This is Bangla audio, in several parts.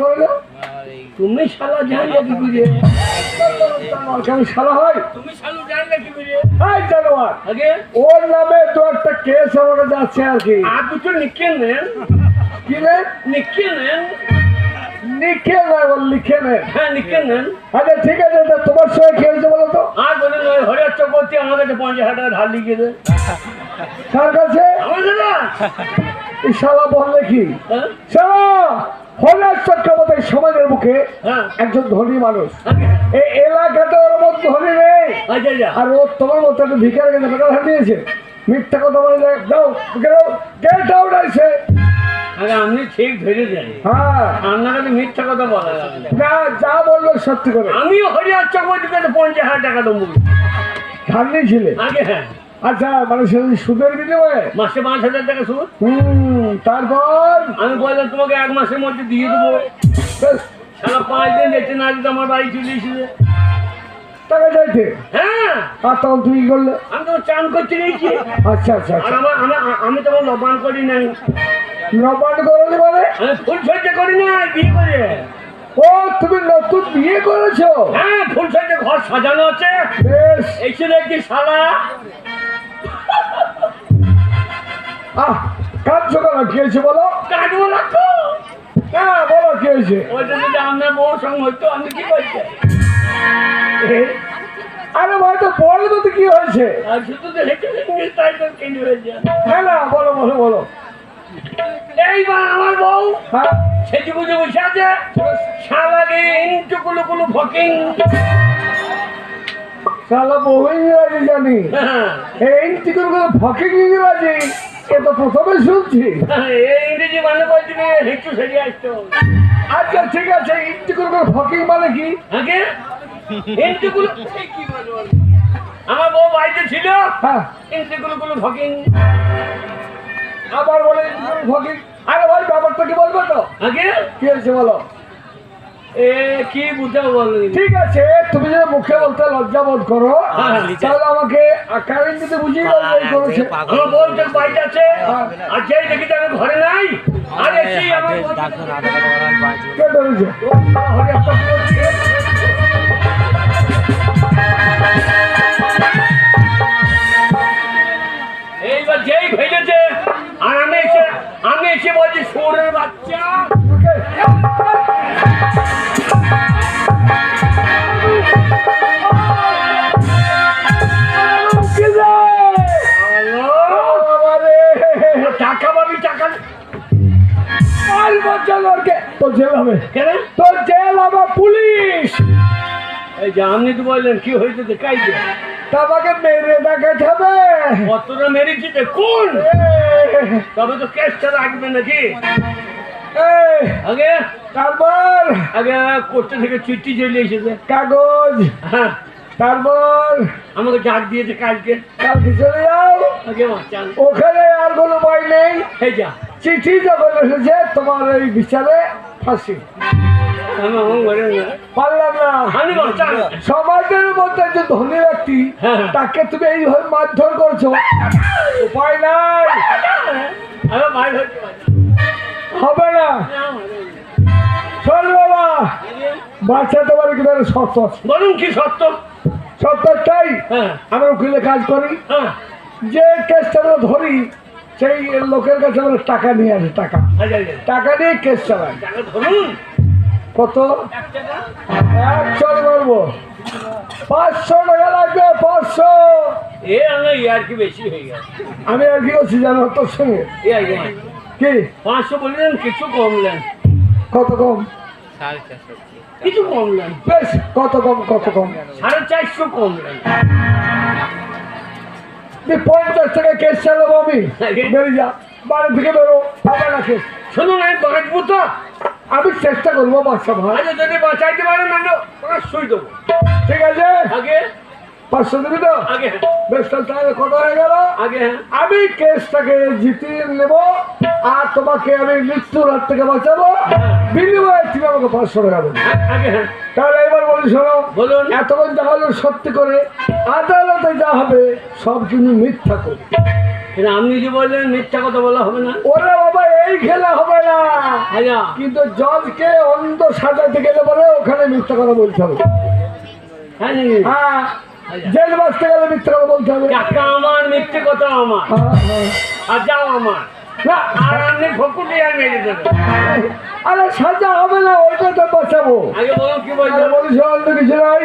করে তুমি শালা জানলে কি বুঝে কেন শালা হয়। তুমি শালু জানলে কি বুঝে এই জানোয়ার আগে? ওর নামে তো একটা কেস আমার কাছে আছে আর কি। আর দুটো নিকে নেন। কি রে? নিকে নেন। লিখে বল লিখে নে। হ্যাঁ নিকে নেন। আচ্ছা ঠিক আছে তোমার সঙ্গে হয়েছে বলো তো? আর বলুন ওই হরিয়ার চক্রবর্তী আমার কাছে পঞ্চাশ হাজার ধার লিখে কার কাছে? আমার শালা বললে কি হ্যাঁ? শালা হলার চক্রবর্তী সমাজের মুখে হ্যাঁ। একজন ধনী মানুষ। এই এলাকাতে ওর মতো ধনী নেই। আচ্ছা আচ্ছা। আর ও তোমার মতো একটা ভিকার গেছে বেকার হাত মিথ্যা কথা বলে দাও গেট আউট আছে আপনি ঠিক ধরে দেন। হ্যাঁ। আপনার কাছে মিথ্যা কথা বলা না। যা বলল সত্যি করে। আমিও হরিয়ার চক্রবর্তীর কাছে পঞ্চাশ হাজার টাকা দেবো। ধার নিয়েছিলে? আগে হ্যাঁ। আচ্ছা মানে সে সুদের বিনিময়ে মাসে পাঁচ হাজার টাকা সুদ। হুম তারপর? আমি বললাম তোমাকে এক মাসের মধ্যে দিয়ে দেবো। সারা পাঁচ দিন যেতে না যেতে আমার বাড়ি চলে এসেছে। টাকা হ্যাঁ। আর তখন তুমি কি করলে? আমি তো চান করতে গেছি আচ্ছা আচ্ছা আচ্ছা। আমার আমার- আমি তোমার লবান করি নাই। নবান করলি মানে? আমি ফুল সজ্জা করি না বিয়ে করে। ও তুমি নতুন বিয়ে করেছ? হ্যাঁ ফুল সজ্জা ঘর সাজানো আছে। বেশ। এই ছিল একটি শালা? আহ কাঁদছো কেন কি হয়েছে বলো? কাটবো লাগতো হ্যাঁ বলো কি হয়েছে? ওইটা যদি আপনার বউ সঙ্গ হইতো আমি কি করতে আরে ভাই তো বলো তো তো কি হয়েছে? তো তো হ্যাঁ না বলো বলো বলো। এইবার আমার বউ হ্যাঁ। সেটি বুঝে বসে আছে কুলু ফকিং জানি। হ্যাঁ। এই ফকিং ইংরাজি এ তো প্রথমে শুনছি। ইংরেজি মানে বলছি যে হেঁটু সেরে আসতো আচ্ছা ঠিক আছে ইন্টিকুর ফকিং মানে কি? আগে ইন্টু কি আমার বউ বাড়িতে ছিল। হ্যাঁ। ফকিং আবার বলে ফকিং আরে ব্যাপারটা কি বলব তো? আগে কি হয়েছে বলো? এ কি বলো ঠিক আছে তুমি যদি মুখে বলতে লজ্জা বোধ করো হ্যাঁ, তাহলে আমাকে যে এই করেছে। আমার আছে? আর যেই দেখি আমি ঘরে নাই আর এসি আমার কে ধরেছে ঘরে একটা এইবার যেই ভেজেছে আর আমি এসে আমি এসে বলছি সোরের বাচ্চা। হবে। কেন? তোর জেল হবে পুলিশ। এই যে আপনি তো বললেন কি হয়েছে তোমাকে মেরে দেখাতে হবে। কতটা মেরেছি কোন তবে তো কেসটা রাখবে নাকি? আগে? তারপর? আগে কোর্টে থেকে চিঠি চলে এসেছে। কাগজ। হ্যাঁ। তারপর? আমাকে ডাক দিয়েছে কালকে। কালকে চলে যাও। ওখানে আর কোনো ভয় নেই। এই যা। চিঠি যখন এসেছে তোমার এই বিচারে ফাঁসি। পারলাম না। সমাজের মধ্যে যে ধনী ব্যক্তি হ্যাঁ। তাকে তুমি এইভাবে মারধর করছ উপায় নাই। হবে না। চল বাবা বাচ্চাতে পারে কি ধরে শর্ত আছে? বলুন কি সত্য সত্তরটাই হ্যাঁ। আমরা উকিলে কাজ করি। হ্যাঁ। যে কেসটা ধরি সেই লোকের কাছে আমরা টাকা নিয়ে আসে টাকা। আচ্ছা, আচ্ছা। টাকা নিয়ে কেস চালাই। কত? একশো করব পাঁচশো টাকা লাগবে পাঁচশো। এ আমার ইয়ার কি বেশি হয়ে গেছে। আমি আর কি করছি জানো তোর সঙ্গে? কি পাঁচশো বললেন কিছু কমলেন কত কম? কিছু কমলেন বেশ কত কম কত কম? সাড়ে চারশো কমলেন তুই পঞ্চাশ টাকা কেস চালাবো আমি বেরিয়ে যা। বাড়ি থেকে বেরো। না কেস শুনুন আমি বাঁচবো তো আমি চেষ্টা করব বাচ্চা ভাই যদি বাঁচাইতে পারেন আমি পাঁচশোই দেবো। ঠিক আছে? আগে। পাঁচশো দিবি তো? আগে। বেশ তাহলে কত হয়ে গেল? আগে। হ্যাঁ আমি কেসটাকে জিতিয়ে নেব আর তোমাকে আমি মৃত্যুর হাত থেকে বাঁচাবো। বিনিময়ে তুমি আমাকে পাঁচশো টাকা দেবে। আগে হ্যাঁ। তাহলে এবার শোনো বলুন। এতক্ষণ যা হলো সত্যি করে আদালতে যা হবে সব কিন্তু মিথ্যা করে। আপনি যে বললেন মিথ্যা কথা বলা হবে না। ওরে বাবা এই খেলা হবে না। আচ্ছা। কিন্তু জজকে অন্ধ সাজাতে গেলে বলে ওখানে মিথ্যা কথা বলতে হবে। হ্যাঁ হ্যাঁ জেল বাঁচতে গেলে মিথ্যা কথা বলতে হবে। টাকা আমার মিথ্যে কথা আমার। হ্যাঁ। আর যাও আমার। আর আপনি ফকুটে আর মেরে দেবেন আরে সাজা হবে না ওইটা তো বাঁচাবো আগে বলুন কি আর বলছেন বলিস অন্য কিছু নাই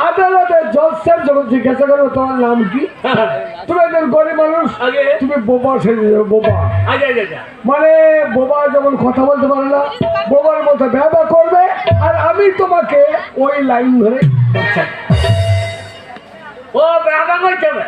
আদালতে জজ সাহেব যখন জিজ্ঞাসা করব তোমার নাম কি? তুমি একজন গরিব মানুষ। তুমি বোবা সেজে যাবে, বোবা মানে বোবা যেমন কথা বলতে পারে না বোবার মতো ব্যবহার করবে আর আমি তোমাকে ওই লাইন ধরে ও করতে হবে?